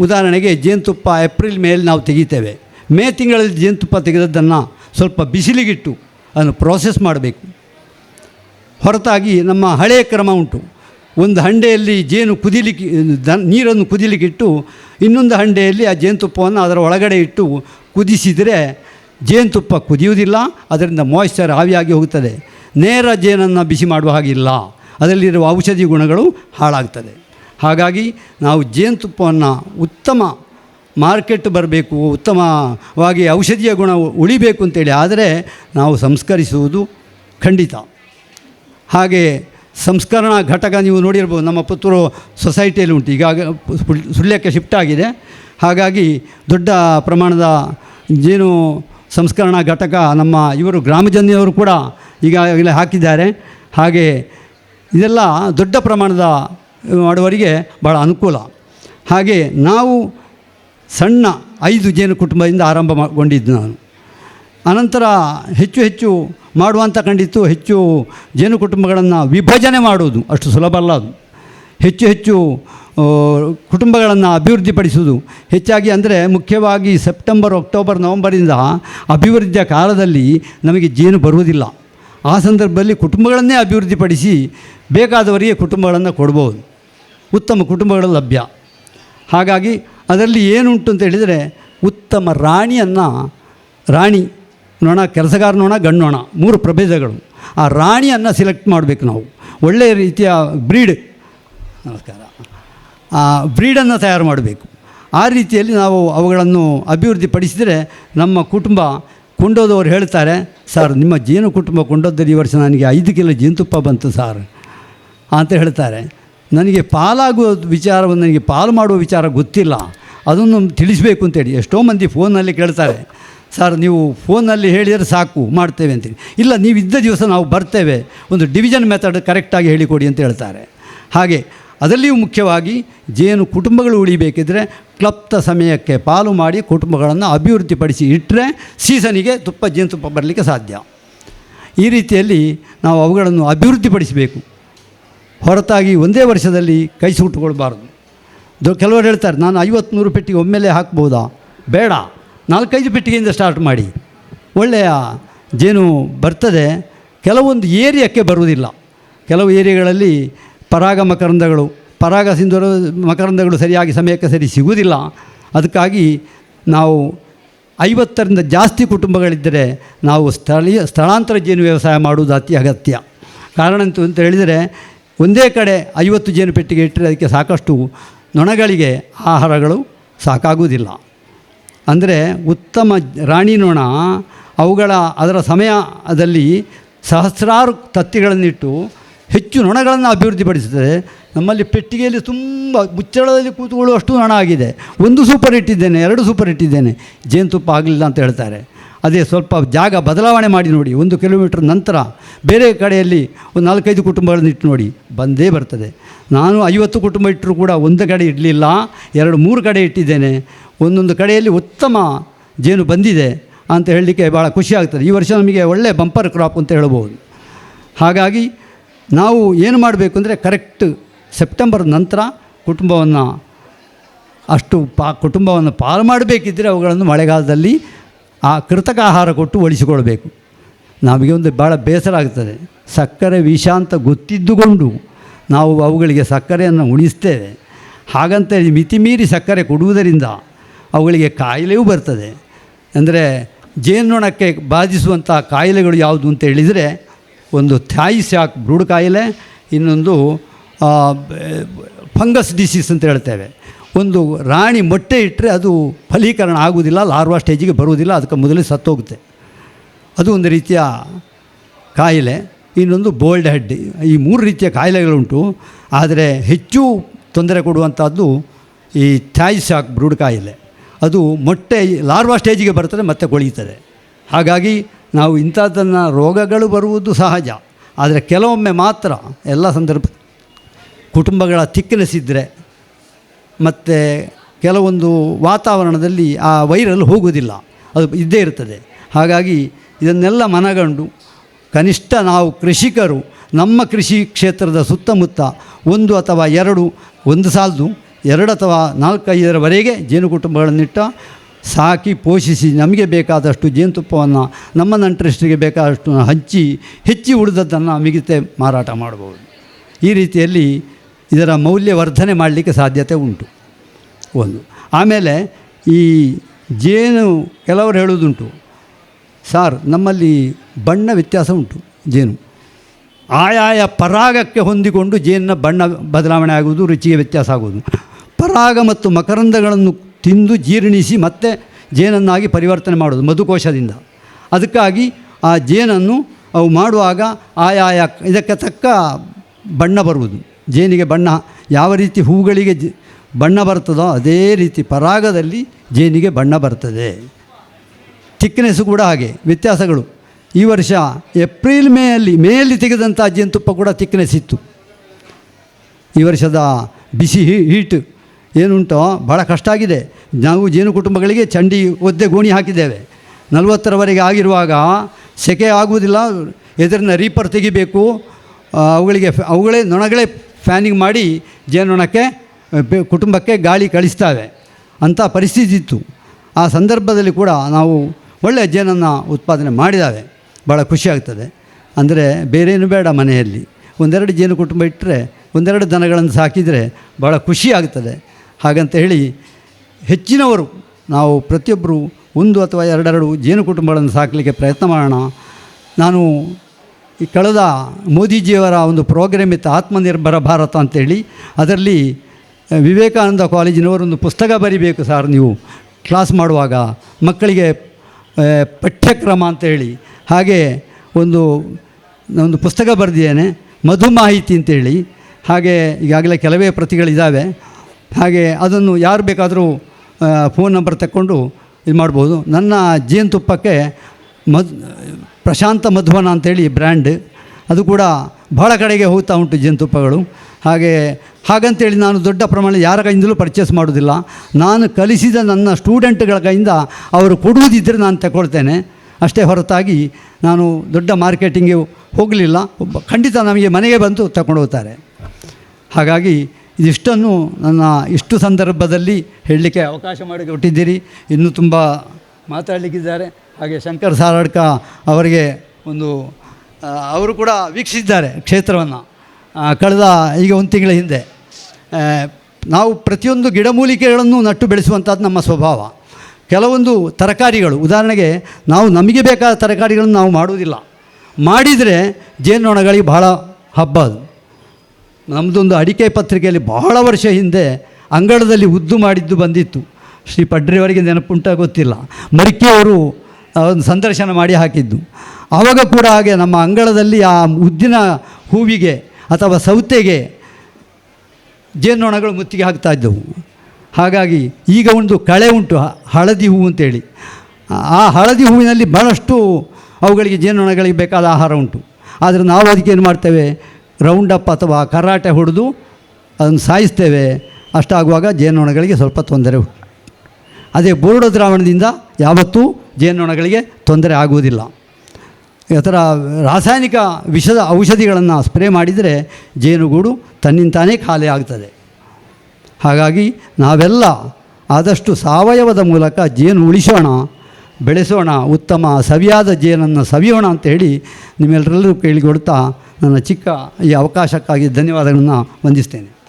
ಉದಾಹರಣೆಗೆ ಜೇನುತುಪ್ಪ ಏಪ್ರಿಲ್ ಮೇಲೆ ನಾವು ತೆಗಿತೇವೆ. ಮೇ ತಿಂಗಳಲ್ಲಿ ಜೇನುತುಪ್ಪ ತೆಗೆದದ್ದನ್ನು ಸ್ವಲ್ಪ ಬಿಸಿಲಿಗಿಟ್ಟು ಅದನ್ನು ಪ್ರೋಸೆಸ್ ಮಾಡಬೇಕು. ಹೊರತಾಗಿ ನಮ್ಮ ಹಳೆಯ ಕ್ರಮ ಉಂಟು. ಒಂದು ಹಂಡೆಯಲ್ಲಿ ಜೇನು ಕುದಿಲಿಕ್ಕೆ, ದ, ನೀರನ್ನು ಕುದಿಲಿಕ್ಕಿಟ್ಟು ಇನ್ನೊಂದು ಹಂಡೆಯಲ್ಲಿ ಆ ಜೇನುತುಪ್ಪವನ್ನು ಅದರ ಒಳಗಡೆ ಇಟ್ಟು ಕುದಿಸಿದರೆ ಜೇನುತುಪ್ಪ ಕುದಿಯುವುದಿಲ್ಲ, ಅದರಿಂದ ಮಾಯಿಶ್ಚರ್ ಆವಿಯಾಗಿ ಹೋಗುತ್ತದೆ. ನೇರ ಜೇನನ್ನು ಬಿಸಿ ಮಾಡುವ ಹಾಗಿಲ್ಲ. ಅದರಲ್ಲಿರುವ ಔಷಧಿ ಗುಣಗಳು ಹಾಳಾಗ್ತದೆ. ಹಾಗಾಗಿ ನಾವು ಜೇನುತುಪ್ಪವನ್ನು ಉತ್ತಮ ಮಾರ್ಕೆಟ್ ಬರಬೇಕು, ಉತ್ತಮವಾಗಿ ಔಷಧೀಯ ಗುಣ ಉಳಿಬೇಕು ಅಂತೇಳಿ. ಆದರೆ ನಾವು ಸಂಸ್ಕರಿಸುವುದು ಖಂಡಿತ. ಹಾಗೆ ಸಂಸ್ಕರಣಾ ಘಟಕ ನೀವು ನೋಡಿರ್ಬೋದು, ನಮ್ಮ ಪುತ್ತೂರು ಸೊಸೈಟಿಯಲ್ಲಿ ಉಂಟು. ಈಗ ಸುಳ್- ಸುಳ್ಯಕ್ಕೆ ಶಿಫ್ಟ್ ಆಗಿದೆ. ಹಾಗಾಗಿ ದೊಡ್ಡ ಪ್ರಮಾಣದ ಜೇನು ಸಂಸ್ಕರಣಾ ಘಟಕ ನಮ್ಮ ಇವರು ಗ್ರಾಮಜನಿಯವರು ಕೂಡ ಈಗಾಗಲೇ ಹಾಕಿದ್ದಾರೆ. ಹಾಗೆ ಇದೆಲ್ಲ ದೊಡ್ಡ ಪ್ರಮಾಣದ ಮಾಡುವವರಿಗೆ ಭಾಳ ಅನುಕೂಲ. ಹಾಗೆ ನಾವು ಸಣ್ಣ ಐದು ಜೇನು ಕುಟುಂಬದಿಂದ ಆರಂಭ ಮಾಡಿಕೊಂಡಿದ್ದು ನಾನು. ಅನಂತರ ಹೆಚ್ಚು ಹೆಚ್ಚು ಮಾಡುವಂಥ ಕಂಡಿತ್ತು ಹೆಚ್ಚು ಜೇನು ಕುಟುಂಬಗಳನ್ನು ವಿಭಜನೆ ಮಾಡುವುದು ಅಷ್ಟು ಸುಲಭ ಅಲ್ಲ ಅದು. ಹೆಚ್ಚು ಹೆಚ್ಚು ಕುಟುಂಬಗಳನ್ನು ಅಭಿವೃದ್ಧಿಪಡಿಸುವುದು. ಹೆಚ್ಚಾಗಿ ಅಂದರೆ ಮುಖ್ಯವಾಗಿ ಸೆಪ್ಟೆಂಬರ್, ಅಕ್ಟೋಬರ್, ನವಂಬರಿಂದ ಅಭಿವೃದ್ಧಿಯ ಕಾಲದಲ್ಲಿ ನಮಗೆ ಜೇನು ಬರುವುದಿಲ್ಲ. ಆ ಸಂದರ್ಭದಲ್ಲಿ ಕುಟುಂಬಗಳನ್ನೇ ಅಭಿವೃದ್ಧಿಪಡಿಸಿ ಬೇಕಾದವರಿಗೆ ಕುಟುಂಬಗಳನ್ನು ಕೊಡ್ಬೋದು. ಉತ್ತಮ ಕುಟುಂಬಗಳು ಲಭ್ಯ. ಹಾಗಾಗಿ ಅದರಲ್ಲಿ ಏನುಂಟು ಅಂತ ಹೇಳಿದರೆ ಉತ್ತಮ ರಾಣಿಯನ್ನು ರಾಣಿ ನೋಣ ಕೆಲಸಗಾರ ನೋಣ ಗಣ್ಣೋಣ ಮೂರು ಪ್ರಭೇದಗಳು. ಆ ರಾಣಿಯನ್ನು ಸಿಲೆಕ್ಟ್ ಮಾಡಬೇಕು ನಾವು. ಒಳ್ಳೆಯ ರೀತಿಯ ಬ್ರೀಡ್ ನಮಸ್ಕಾರ. ಆ ಬ್ರೀಡನ್ನು ತಯಾರು ಮಾಡಬೇಕು. ಆ ರೀತಿಯಲ್ಲಿ ನಾವು ಅವುಗಳನ್ನು ಅಭಿವೃದ್ಧಿಪಡಿಸಿದರೆ ನಮ್ಮ ಕುಟುಂಬ ಕೊಂಡೋದವರು ಹೇಳ್ತಾರೆ, ಸರ್, ನಿಮ್ಮ ಜೇನು ಕುಟುಂಬ ಕೊಂಡೋದ್ದರೆ ಈ ವರ್ಷ ನನಗೆ ಐದು ಕಿಲೋ ಜೇನುತುಪ್ಪ ಬಂತು ಸರ್ ಅಂತ ಹೇಳ್ತಾರೆ. ನನಗೆ ಪಾಲಾಗುವ ವಿಚಾರವನ್ನು ನನಗೆ ಪಾಲು ಮಾಡುವ ವಿಚಾರ ಗೊತ್ತಿಲ್ಲ. ಅದನ್ನು ತಿಳಿಸಬೇಕು ಅಂತೇಳಿ ಎಷ್ಟೋ ಮಂದಿ ಫೋನಲ್ಲಿ ಕೇಳ್ತಾರೆ, ಸರ್, ನೀವು ಫೋನಲ್ಲಿ ಹೇಳಿದರೆ ಸಾಕು, ಮಾಡ್ತೇವೆ ಅಂತೇಳಿ ಇಲ್ಲ ನೀವು ಇದ್ದ ದಿವಸ ನಾವು ಬರ್ತೇವೆ, ಒಂದು ಡಿವಿಷನ್ ಮೆಥಡ್ ಕರೆಕ್ಟಾಗಿ ಹೇಳಿಕೊಡಿ ಅಂತ ಹೇಳ್ತಾರೆ. ಹಾಗೆ, ಅದರಲ್ಲಿಯೂ ಮುಖ್ಯವಾಗಿ ಜೇನು ಕುಟುಂಬಗಳು ಉಳಿಬೇಕಿದ್ರೆ ಕ್ಲಪ್ತ ಸಮಯಕ್ಕೆ ಪಾಲು ಮಾಡಿ ಕುಟುಂಬಗಳನ್ನು ಅಭಿವೃದ್ಧಿಪಡಿಸಿ ಇಟ್ಟರೆ ಸೀಸನಿಗೆ ತುಪ್ಪ ಜೇನುತುಪ್ಪ ಬರಲಿಕ್ಕೆ ಸಾಧ್ಯ. ಈ ರೀತಿಯಲ್ಲಿ ನಾವು ಅವುಗಳನ್ನು ಅಭಿವೃದ್ಧಿಪಡಿಸಬೇಕು. ಹೊರತಾಗಿ ಒಂದೇ ವರ್ಷದಲ್ಲಿ ಕೈ ಸುಟ್ಟುಕೊಳ್ಬಾರ್ದು. ಕೆಲವರು ಹೇಳ್ತಾರೆ, ನಾನು ಐವತ್ತು ನೂರು ಪೆಟ್ಟಿಗೆ ಒಮ್ಮೆಲೇ ಹಾಕ್ಬೋದಾ? ಬೇಡ, ನಾಲ್ಕೈದು ಪೆಟ್ಟಿಗೆಯಿಂದ ಸ್ಟಾರ್ಟ್ ಮಾಡಿ. ಒಳ್ಳೆಯ ಜೇನು ಬರ್ತದೆ, ಕೆಲವೊಂದು ಏರಿಯಾಕ್ಕೆ ಬರುವುದಿಲ್ಲ. ಕೆಲವು ಏರಿಯಾಗಳಲ್ಲಿ ಪರಾಗ ಮಕರಂದಗಳು, ಪರಾಗ ಸಿಂಧುರ ಮಕರಂದಗಳು ಸರಿಯಾಗಿ ಸಮಯಕ್ಕೆ ಸರಿ ಸಿಗುವುದಿಲ್ಲ. ಅದಕ್ಕಾಗಿ ನಾವು ಐವತ್ತರಿಂದ ಜಾಸ್ತಿ ಕುಟುಂಬಗಳಿದ್ದರೆ ನಾವು ಸ್ಥಳೀಯ, ಸ್ಥಳಾಂತರ ಜೇನು ವ್ಯವಸಾಯ ಮಾಡುವುದು ಅತಿ ಅಗತ್ಯ. ಕಾರಣ ಅಂತ ಹೇಳಿದರೆ ಒಂದೇ ಕಡೆ ಐವತ್ತು ಜೇನು ಪೆಟ್ಟಿಗೆ ಇಟ್ಟರೆ ಅದಕ್ಕೆ ಸಾಕಷ್ಟು ನೊಣಗಳಿಗೆ ಆಹಾರಗಳು ಸಾಕಾಗುವುದಿಲ್ಲ. ಅಂದರೆ ಉತ್ತಮ ರಾಣಿ ನೊಣ ಅವುಗಳ ಅದರ ಸಮಯದಲ್ಲಿ ಸಹಸ್ರಾರು ತತ್ತಿಗಳನ್ನಿಟ್ಟು ಹೆಚ್ಚು ನೊಣಗಳನ್ನು ಅಭಿವೃದ್ಧಿಪಡಿಸುತ್ತದೆ. ನಮ್ಮಲ್ಲಿ ಪೆಟ್ಟಿಗೆಯಲ್ಲಿ ತುಂಬ ಮುಚ್ಚಳದಲ್ಲಿ ಕೂತುಕೊಳ್ಳುವಷ್ಟು ನೊಣ ಆಗಿದೆ. ಒಂದು ಸೂಪರ್ ಇಟ್ಟಿದ್ದೇನೆ ಎರಡು ಸೂಪರ್ ಇಟ್ಟಿದ್ದೇನೆ ಜೇನುತುಪ್ಪ ಆಗಲಿಲ್ಲ ಅಂತ ಹೇಳ್ತಾರೆ. ಅದೇ ಸ್ವಲ್ಪ ಜಾಗ ಬದಲಾವಣೆ ಮಾಡಿ ನೋಡಿ. ಒಂದು ಕಿಲೋಮೀಟ್ರ್ ನಂತರ ಬೇರೆ ಕಡೆಯಲ್ಲಿ ಒಂದು ನಾಲ್ಕೈದು ಕುಟುಂಬಗಳನ್ನು ಇಟ್ಟು ನೋಡಿ. ಬಂದೇ ಬರ್ತದೆ. ನಾನು ಐವತ್ತು ಕುಟುಂಬ ಇಟ್ಟರೂ ಕೂಡ ಒಂದು ಕಡೆ ಇಡಲಿಲ್ಲ. ಎರಡು, ಮೂರು ಕಡೆ ಇಟ್ಟಿದ್ದೇನೆ. ಒಂದೊಂದು ಕಡೆಯಲ್ಲಿ ಉತ್ತಮ ಜೇನು ಬಂದಿದೆ ಅಂತ ಹೇಳಲಿಕ್ಕೆ ಭಾಳ ಖುಷಿ ಆಗ್ತದೆ. ಈ ವರ್ಷ ನಮಗೆ ಒಳ್ಳೆಯ ಬಂಪರ್ ಕ್ರಾಪ್ ಅಂತ ಹೇಳ್ಬೋದು ಹಾಗಾಗಿ ನಾವು ಏನು ಮಾಡಬೇಕು ಅಂದರೆ ಕರೆಕ್ಟ್ ಸೆಪ್ಟೆಂಬರ್ ನಂತರ ಕುಟುಂಬವನ್ನು ಅಷ್ಟು ಪಾ ಕುಟುಂಬವನ್ನು ಪಾಲು ಮಾಡಬೇಕಿದ್ದರೆ ಅವುಗಳನ್ನು ಮಳೆಗಾಲದಲ್ಲಿ ಆ ಕೃತಕ ಆಹಾರ ಕೊಟ್ಟು ಒಳಿಸಿಕೊಳ್ಬೇಕು. ನಮಗೆ ಒಂದು ಭಾಳ ಬೇಸರ ಆಗ್ತದೆ. ಸಕ್ಕರೆ, ವಿಷ ಅಂತ ಗೊತ್ತಿದ್ದುಕೊಂಡು ನಾವು ಅವುಗಳಿಗೆ ಸಕ್ಕರೆಯನ್ನು ಉಣಿಸ್ತೇವೆ. ಹಾಗಂತ ಮಿತಿಮೀರಿ ಸಕ್ಕರೆ ಕೊಡುವುದರಿಂದ ಅವುಗಳಿಗೆ ಕಾಯಿಲೆಯೂ ಬರ್ತದೆ. ಅಂದರೆ ಜೇನುನೊಣಕ್ಕೆ ಬಾಧಿಸುವಂಥ ಕಾಯಿಲೆಗಳು ಯಾವುದು ಅಂತ ಹೇಳಿದರೆ ಒಂದು ಥಾಯಿ ಶಾಕ್ ಬ್ರೂಡ್ ಕಾಯಿಲೆ, ಇನ್ನೊಂದು ಫಂಗಸ್ ಡಿಸೀಸ್ ಅಂತ ಹೇಳ್ತೇವೆ. ಒಂದು ರಾಣಿ ಮೊಟ್ಟೆ ಇಟ್ಟರೆ ಅದು ಫಲೀಕರಣ ಆಗುವುದಿಲ್ಲ, ಲಾರ್ವಾ ಸ್ಟೇಜಿಗೆ ಬರುವುದಿಲ್ಲ, ಅದಕ್ಕೆ ಮೊದಲೇ ಸತ್ತೋಗುತ್ತೆ. ಅದು ಒಂದು ರೀತಿಯ ಕಾಯಿಲೆ. ಇನ್ನೊಂದು ಬೋಲ್ಡ್ ಹೆಡ್. ಈ ಮೂರು ರೀತಿಯ ಕಾಯಿಲೆಗಳುಂಟು, ಆದರೆ ಹೆಚ್ಚು ತೊಂದರೆ ಕೊಡುವಂಥದ್ದು ಈ ಥಾಯ್ ಶಾಕ್ ಬ್ರೂಡ್ ಕಾಯಿಲೆ. ಅದು ಮೊಟ್ಟೆ ಲಾರ್ವಾ ಸ್ಟೇಜಿಗೆ ಬರ್ತದೆ, ಮತ್ತೆ ಕೊಳೀತದೆ ಹಾಗಾಗಿ ನಾವು ಇಂಥದ್ದನ್ನು ರೋಗಗಳು ಬರುವುದು ಸಹಜ. ಆದರೆ ಕೆಲವೊಮ್ಮೆ ಮಾತ್ರ ಎಲ್ಲ ಸಂದರ್ಭ, ಕುಟುಂಬಗಳ ಇದ್ದರೆ ಮತ್ತು ಕೆಲವೊಂದು ವಾತಾವರಣದಲ್ಲಿ ಆ ವೈರಲ್ ಹೋಗುವುದಿಲ್ಲ. ಅದು ಇದ್ದೇ ಇರ್ತದೆ. ಹಾಗಾಗಿ ಇದನ್ನೆಲ್ಲ ಮನಗಂಡು ಕನಿಷ್ಠ ನಾವು ಕೃಷಿಕರು, ನಮ್ಮ ಕೃಷಿ ಕ್ಷೇತ್ರದ ಸುತ್ತಮುತ್ತ ಒಂದು ಅಥವಾ ಎರಡು, ಒಂದು ಸಾಲದು, ಎರಡು ಅಥವಾ ನಾಲ್ಕೈದರವರೆಗೆ ಜೇನು ಕುಟುಂಬಗಳನ್ನಿಟ್ಟ ಸಾಕಿ ಪೋಷಿಸಿ ನಮಗೆ ಬೇಕಾದಷ್ಟು ಜೇನುತುಪ್ಪವನ್ನು, ನಮ್ಮ ನಂಟರಿಷ್ಟರಿಗೆ ಬೇಕಾದಷ್ಟು ಹಂಚಿ, ಹೆಚ್ಚಿ ಉಳಿದದ್ದನ್ನು ಮಿಗಿತೆ ಮಾರಾಟ ಮಾಡಬಹುದು. ಈ ರೀತಿಯಲ್ಲಿ ಇದರ ಮೌಲ್ಯವರ್ಧನೆ ಮಾಡಲಿಕ್ಕೆ ಸಾಧ್ಯತೆ ಉಂಟು. ಒಂದು. ಆಮೇಲೆ ಈ ಜೇನು ಕೆಲವರು ಹೇಳುವುದುಂಟು, ಸಾರ್, ನಮ್ಮಲ್ಲಿ ಬಣ್ಣ ವ್ಯತ್ಯಾಸ ಉಂಟು ಜೇನು. ಆಯಾಯ ಪರಾಗಕ್ಕೆ ಹೊಂದಿಕೊಂಡು ಜೇನಿನ ಬಣ್ಣ ಬದಲಾವಣೆ ಆಗುವುದು, ರುಚಿಗೆ ವ್ಯತ್ಯಾಸ ಆಗುವುದು. ಪರಾಗ ಮತ್ತು ಮಕರಂದಗಳನ್ನು ತಿಂದು ಜೀರ್ಣಿಸಿ ಮತ್ತೆ ಜೇನನ್ನಾಗಿ ಪರಿವರ್ತನೆ ಮಾಡೋದು ಮಧುಕೋಶದಿಂದ. ಅದಕ್ಕಾಗಿ ಆ ಜೇನನ್ನು ಅವು ಮಾಡುವಾಗ ಆಯಾಯ ಇದಕ್ಕೆ ತಕ್ಕ ಬಣ್ಣ ಬರುವುದು. ಜೇನಿಗೆ ಬಣ್ಣ, ಯಾವ ರೀತಿ ಹೂಗಳಿಗೆ ಬಣ್ಣ ಬರ್ತದೋ ಅದೇ ರೀತಿ ಪರಾಗದಲ್ಲಿ ಜೇನಿಗೆ ಬಣ್ಣ ಬರ್ತದೆ. ಥಿಕ್ನೆಸ್ ಕೂಡ ಹಾಗೆ, ವ್ಯತ್ಯಾಸಗಳು. ಈ ವರ್ಷ ಏಪ್ರಿಲ್ ಮೇಯಲ್ಲಿ ಮೇಯಲ್ಲಿ ತೆಗೆದಂಥ ಜೇನುತುಪ್ಪ ಕೂಡ ಥಿಕ್ನೆಸ್ ಇತ್ತು. ಈ ವರ್ಷದ ಬಿಸಿ ಹೀಟ್ ಏನುಂಟೋ ಭಾಳ ಕಷ್ಟ ಆಗಿದೆ. ನಾವು ಜೇನು ಕುಟುಂಬಗಳಿಗೆ ಚಂಡಿ, ಒದ್ದೆ, ಗೋಣಿ ಹಾಕಿದ್ದೇವೆ. ನಲವತ್ತರವರೆಗೆ ಆಗಿರುವಾಗ ಸೆಕೆ ಆಗುವುದಿಲ್ಲ, ಎದುರಿನ ರೀಪರ್ ತೆಗಿಬೇಕು ಅವುಗಳಿಗೆ, ಅವುಗಳೇ ನೊಣಗಳೇ ಫ್ಯಾನಿಂಗ್ ಮಾಡಿ ಜೇನೊಣಕ್ಕೆ ಬೆ- ಕುಟುಂಬಕ್ಕೆ ಗಾಳಿ ಕಳಿಸ್ತವೆ. ಅಂಥ ಪರಿಸ್ಥಿತಿ ಇತ್ತು. ಆ ಸಂದರ್ಭದಲ್ಲಿ ಕೂಡ ನಾವು ಒಳ್ಳೆಯ ಜೇನನ್ನು ಉತ್ಪಾದನೆ ಮಾಡಿದ್ದಾವೆ ಭಾಳ ಖುಷಿಯಾಗ್ತದೆ ಅಂದರೆ ಬೇರೇನು ಬೇಡ ಮನೆಯಲ್ಲಿ. ಒಂದೆರಡು ಜೇನು ಕುಟುಂಬ ಇಟ್ಟರೆ ಒಂದೆರಡು ದನಗಳನ್ನು ಸಾಕಿದರೆ ಭಾಳ ಖುಷಿ ಆಗ್ತದೆ. ಹಾಗಂತ ಹೇಳಿ ಹೆಚ್ಚಿನವರು, ನಾವು ಪ್ರತಿಯೊಬ್ಬರು ಒಂದು ಅಥವಾ ಎರಡೆರಡು ಜೇನು ಕುಟುಂಬಗಳನ್ನು ಸಾಕಲಿಕ್ಕೆ ಪ್ರಯತ್ನ ಮಾಡೋಣ. ನಾನು ಈ ಕಳೆದ ಮೋದಿಜಿಯವರ ಒಂದು ಪ್ರೋಗ್ರಾಮ್ ಇತ್ತು ಆತ್ಮನಿರ್ಭರ ಭಾರತ ಅಂತೇಳಿ. ಅದರಲ್ಲಿ ವಿವೇಕಾನಂದ ವಿವೇಕಾನಂದ ಕಾಲೇಜಿನವರೊಂದು ಪುಸ್ತಕ ಬರಿಬೇಕು ಸರ್ ನೀವು ಕ್ಲಾಸ್ ಮಾಡುವಾಗ. ಮಕ್ಕಳಿಗೆ ಪಠ್ಯಕ್ರಮ ಅಂತೇಳಿ. ಹಾಗೆ ಒಂದು ಒಂದು ಪುಸ್ತಕ ಬರೆದಿದ್ದೇನೆ, ಮಧು ಮಾಹಿತಿ ಅಂತೇಳಿ. ಹಾಗೆ ಈಗಾಗಲೇ ಕೆಲವೇ ಪ್ರತಿಗಳಿದ್ದಾವೆ. ಹಾಗೆ ಅದನ್ನು ಯಾರು ಬೇಕಾದರೂ ಫೋನ್ ನಂಬರ್ ತಗೊಂಡು ಇದು ಮಾಡ್ಬೋದು ನನ್ನ ಜೇನುತುಪ್ಪಕ್ಕೆ ಮದ್ ಪ್ರಶಾಂತ ಮಧುವನ ಅಂತೇಳಿ ಬ್ರ್ಯಾಂಡ್. ಅದು ಕೂಡ ಬಹಳ ಕಡೆಗೆ ಹೋಗ್ತಾ ಉಂಟು ಜೇನುತುಪ್ಪಗಳು. ಹಾಗೆ ಹಾಗಂತೇಳಿ ನಾನು ದೊಡ್ಡ ಪ್ರಮಾಣ ಯಾರ ಕೈಯಿಂದಲೂ ಪರ್ಚೇಸ್ ಮಾಡೋದಿಲ್ಲ. ನಾನು ಕಲಿಸಿದ ನನ್ನ ಸ್ಟೂಡೆಂಟ್ಗಳ ಕೈಯಿಂದ ಅವರು ಕೊಡುವುದಿದ್ದರೆ ನಾನು ತಗೊಳ್ತೇನೆ. ಅಷ್ಟೇ ಹೊರತಾಗಿ ನಾನು ದೊಡ್ಡ ಮಾರ್ಕೆಟಿಂಗ್ಗೆ ಹೋಗಲಿಲ್ಲ. ಖಂಡಿತ ನಮಗೆ ಮನೆಗೆ ಬಂದು ತಗೊಂಡು ಹೋಗ್ತಾರೆ. ಹಾಗಾಗಿ ಇದಿಷ್ಟನ್ನು ನನ್ನ ಇಷ್ಟು ಸಂದರ್ಭದಲ್ಲಿ ಹೇಳಲಿಕ್ಕೆ ಅವಕಾಶ ಮಾಡಿಕೊಟ್ಟಿದ್ದೀರಿ. ಇನ್ನೂ ತುಂಬ ಮಾತಾಡಲಿಕ್ಕಿದ್ದಾರೆ. ಹಾಗೆ ಶಂಕರ್ ಸಾರಾಡ್ಕ ಅವರಿಗೆ ಒಂದು ಅವರು ಕೂಡ ವೀಕ್ಷಿಸಿದ್ದಾರೆ ಕ್ಷೇತ್ರವನ್ನು ಕಳೆದ ಈಗ ಒಂದು ತಿಂಗಳ ಹಿಂದೆ. ನಾವು ಪ್ರತಿಯೊಂದು ಗಿಡಮೂಲಿಕೆಗಳನ್ನು ನಟ್ಟು ಬೆಳೆಸುವಂಥದ್ದು ನಮ್ಮ ಸ್ವಭಾವ. ಕೆಲವೊಂದು ತರಕಾರಿಗಳು, ಉದಾಹರಣೆಗೆ ನಾವು ನಮಗೆ ಬೇಕಾದ ತರಕಾರಿಗಳನ್ನು ನಾವು ಮಾಡುವುದಿಲ್ಲ. ಮಾಡಿದರೆ ಜೇನುನೊಣಗಳಿಗೆ ಬಹಳ ಹಬ್ಬ ಅದು. ನಮ್ಮದೊಂದು ಅಡಿಕೆ ಪತ್ರಿಕೆಯಲ್ಲಿ ಬಹಳ ವರ್ಷ ಹಿಂದೆ ಅಂಗಳದಲ್ಲಿ ಉದ್ದು ಮಾಡಿದ್ದು ಬಂದಿತ್ತು. ಶ್ರೀ ಪಡ್ರಿಯವರಿಗೆ ನೆನಪುಂಟ ಗೊತ್ತಿಲ್ಲ. ಮರಿಕೆಯವರು ಒಂದು ಸಂದರ್ಶನ ಮಾಡಿ ಹಾಕಿದ್ದು. ಆವಾಗ ಕೂಡ ಹಾಗೆ ನಮ್ಮ ಅಂಗಳದಲ್ಲಿ ಆ ಉದ್ದಿನ ಹೂವಿಗೆ ಅಥವಾ ಸೌತೆಗೆ ಜೇನುನೊಣಗಳು ಮುತ್ತಿಗೆ ಹಾಕ್ತಾ ಇದ್ದವು. ಹಾಗಾಗಿ ಈಗ ಒಂದು ಕಳೆ ಉಂಟು ಹಳದಿ ಹೂವು ಅಂತೇಳಿ. ಆ ಹಳದಿ ಹೂವಿನಲ್ಲಿ ಭಾಳಷ್ಟು ಅವುಗಳಿಗೆ ಜೇನುನೊಣಗಳಿಗೆ ಬೇಕಾದ ಆಹಾರ ಉಂಟು. ಆದರೆ ನಾವು ಅದಕ್ಕೆ ಏನು ಮಾಡ್ತೇವೆ? ರೌಂಡ್ ಅಪ್ ಅಥವಾ ಕರಾಟೆ ಹೊಡೆದು ಅದನ್ನು ಸಾಯಿಸ್ತೇವೆ. ಅಷ್ಟಾಗುವಾಗ ಜೇನುನೊಣಗಳಿಗೆ ಸ್ವಲ್ಪ ತೊಂದರೆ ಅದೇ ಬೋರ್ಡ ದ್ರಾವಣದಿಂದ ಯಾವತ್ತೂ ಜೇನುನೊಣಗಳಿಗೆ ತೊಂದರೆ ಆಗುವುದಿಲ್ಲ. ಈ ಥರ ರಾಸಾಯನಿಕ ವಿಷದ ಔಷಧಿಗಳನ್ನು ಸ್ಪ್ರೇ ಮಾಡಿದರೆ ಜೇನುಗೂಡು ತನ್ನಿಂತಾನೇ ಖಾಲಿ ಆಗ್ತದೆ. ಹಾಗಾಗಿ ನಾವೆಲ್ಲ ಆದಷ್ಟು ಸಾವಯವದ ಮೂಲಕ ಜೇನು ಉಳಿಸೋಣ, ಬೆಳೆಸೋಣ, ಉತ್ತಮ ಸವಿಯಾದ ಜೇನನ್ನು ಸವಿಯೋಣ ಅಂತ ಹೇಳಿ ನಿಮ್ಮೆಲ್ಲರಲ್ಲೂ ಕೇಳಿಕೊಡ್ತಾ ನನ್ನ ಚಿಕ್ಕ ಈ ಅವಕಾಶಕ್ಕಾಗಿ ಧನ್ಯವಾದಗಳನ್ನು ವಂದಿಸ್ತೇನೆ.